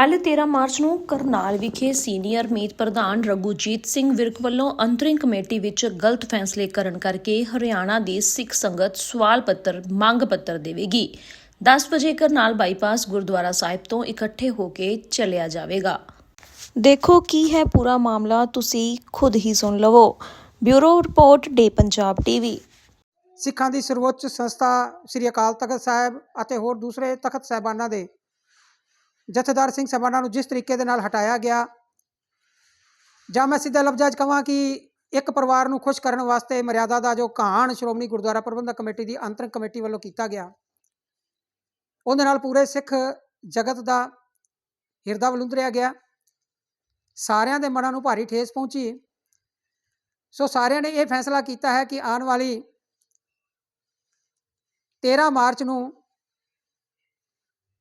ਕੱਲ੍ਹ 13 ਮਾਰਚ ਨੂੰ ਕਰਨਾਲ ਵਿਖੇ ਸੀਨੀਅਰ ਮੀਤ ਪ੍ਰਧਾਨ ਰਘੂਜੀਤ ਸਿੰਘ ਵਿਰਕ ਵੱਲੋਂ ਅੰਤਰਿੰਗ ਕਮੇਟੀ ਵਿੱਚ ਗਲਤ ਫੈਸਲੇ ਕਰਨ ਕਰਕੇ ਹਰਿਆਣਾ ਦੀ ਸਿੱਖ ਸੰਗਤ ਸਵਾਲ ਪੱਤਰ, ਮੰਗ ਪੱਤਰ ਦੇਵੇਗੀ। 10 ਵਜੇ ਕਰਨਾਲ ਬਾਈਪਾਸ ਗੁਰਦੁਆਰਾ ਸਾਹਿਬ ਤੋਂ ਇਕੱਠੇ ਹੋ ਕੇ ਚੱਲਿਆ ਜਾਵੇਗਾ। ਦੇਖੋ ਕੀ ਹੈ ਪੂਰਾ ਮਾਮਲਾ, ਤੁਸੀਂ ਖੁਦ ਹੀ ਸੁਣ ਲਵੋ। Bureau report, the Punjab TV. ਸਿੱਖਾਂ ਦੀ ਸਰਵੋੱਚ ਸੰਸਥਾ ਸ੍ਰੀ ਅਕਾਲ ਤਖਤ ਸਾਹਿਬ ਅਤੇ ਹੋਰ ਦੂਸਰੇ ਤਖਤ ਸਾਹਿਬਾਨਾਂ ਦੇ ਜਥੇਦਾਰ ਸਿੰਘ ਸਾਹਿਬਾਨਾਂ ਨੂੰ ਜਿਸ ਤਰੀਕੇ ਦੇ ਨਾਲ ਹਟਾਇਆ ਗਿਆ, ਜਾਂ ਮੈਂ ਸਿੱਧਾ ਲਫ਼ਜ਼ਾਂ 'ਚ ਕਹਾਂ ਕਿ ਇੱਕ ਪਰਿਵਾਰ ਨੂੰ ਖੁਸ਼ ਕਰਨ ਵਾਸਤੇ ਮਰਿਆਦਾ ਦਾ ਜੋ ਕਹਾਣ ਸ਼੍ਰੋਮਣੀ ਗੁਰਦੁਆਰਾ ਪ੍ਰਬੰਧਕ ਕਮੇਟੀ ਦੀ ਅੰਤਰਿਮ ਕਮੇਟੀ ਵੱਲੋਂ ਕੀਤਾ ਗਿਆ, ਉਹਦੇ ਨਾਲ ਪੂਰੇ ਸਿੱਖ ਜਗਤ ਦਾ ਹਿਰਦਾ ਵਲੁੰਦਰਿਆ ਗਿਆ। ਸਾਰਿਆਂ ਦੇ ਮਨਾਂ ਨੂੰ ਭਾਰੀ ਠੇਸ ਪਹੁੰਚੀ। ਸੋ ਸਾਰਿਆਂ ਨੇ ਇਹ ਫੈਸਲਾ ਕੀਤਾ ਹੈ ਕਿ ਆਉਣ ਵਾਲੀ 13 ਮਾਰਚ ਨੂੰ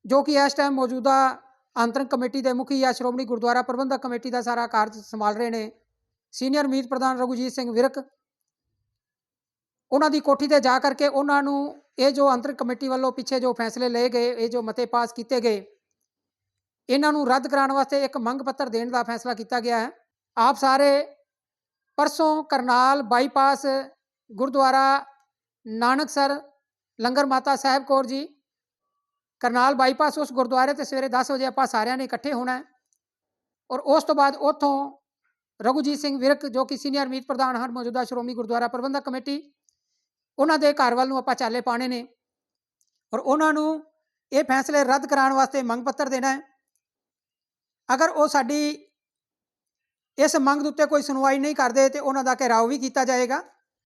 ਜੋ ਕਿ ਇਸ ਟਾਈਮ ਮੌਜੂਦਾ ਅੰਤਰਿਮ ਕਮੇਟੀ ਦੇ ਮੁਖੀ ਜਾਂ ਸ਼੍ਰੋਮਣੀ ਗੁਰਦੁਆਰਾ ਪ੍ਰਬੰਧਕ ਕਮੇਟੀ ਦਾ ਸਾਰਾ ਕਾਰਜ ਸੰਭਾਲ ਰਹੇ ਨੇ। ਸੀਨੀਅਰ ਮੀਤ ਪ੍ਰਧਾਨ ਰਘੁਜੀਤ ਸਿੰਘ ਵਿਰਕ, ਉਹਨਾਂ ਦੀ ਕੋਠੀ ਤੇ ਜਾ ਕਰਕੇ ਉਹਨਾਂ ਨੂੰ ਇਹ ਜੋ ਅੰਤਰ ਕਮੇਟੀ ਵੱਲੋਂ ਪਿੱਛੇ ਜੋ ਫੈਸਲੇ ਲਏ ਗਏ, ਇਹ ਜੋ ਮਤੇ ਪਾਸ ਕੀਤੇ ਗਏ, ਇਹਨਾਂ ਨੂੰ ਰੱਦ ਕਰਾਉਣ ਵਾਸਤੇ ਇੱਕ ਮੰਗ ਪੱਤਰ ਦੇਣ ਦਾ ਫੈਸਲਾ ਕੀਤਾ ਗਿਆ ਹੈ। ਆਪ ਸਾਰੇ ਪਰਸੋਂ ਕਰਨਾਲ ਬਾਈਪਾਸ ਗੁਰਦੁਆਰਾ ਨਾਨਕਸਰ ਲੰਗਰ ਮਾਤਾ ਸਾਹਿਬ ਕੌਰ ਜੀ ਕਰਨਾਲ ਬਾਈਪਾਸ ਉਸ ਗੁਰਦੁਆਰੇ ਤੇ ਸਵੇਰੇ 10 ਵਜੇ ਆਪਾਂ ਸਾਰਿਆਂ ਨੇ ਇਕੱਠੇ ਹੋਣਾ ਹੈ। ਔਰ ਉਸ ਤੋਂ ਬਾਅਦ ਉੱਥੋਂ ਰਘੁਜੀਤ ਸਿੰਘ ਵਿਰਕ, ਜੋ ਕਿ ਸੀਨੀਅਰ ਮੀਤ ਪ੍ਰਧਾਨ ਹਨ, ਮੌਜੂਦਾ ਸ਼੍ਰੋਮਣੀ ਗੁਰਦੁਆਰਾ ਪ੍ਰਬੰਧਕ ਕਮੇਟੀ, ਉਹਨਾਂ ਦੇ ਘਰ ਵੱਲ ਨੂੰ ਆਪਾਂ ਚਾਲੇ ਪਾਣੇ ਨੇ। ਔਰ ਉਹਨਾਂ ਨੂੰ ਇਹ ਫੈਸਲੇ ਰੱਦ ਕਰਾਉਣ ਵਾਸਤੇ ਮੰਗ ਪੱਤਰ ਦੇਣਾ ਹੈ। ਅਗਰ ਉਹ ਸਾਡੀ ਇਸ ਮੰਗ ਦੇ ਉੱਤੇ ਕੋਈ ਸੁਣਵਾਈ ਨਹੀਂ ਕਰਦੇ ਤੇ ਉਹਨਾਂ ਦਾ ਘਿਰਾਓ ਵੀ ਕੀਤਾ ਜਾਏਗਾ।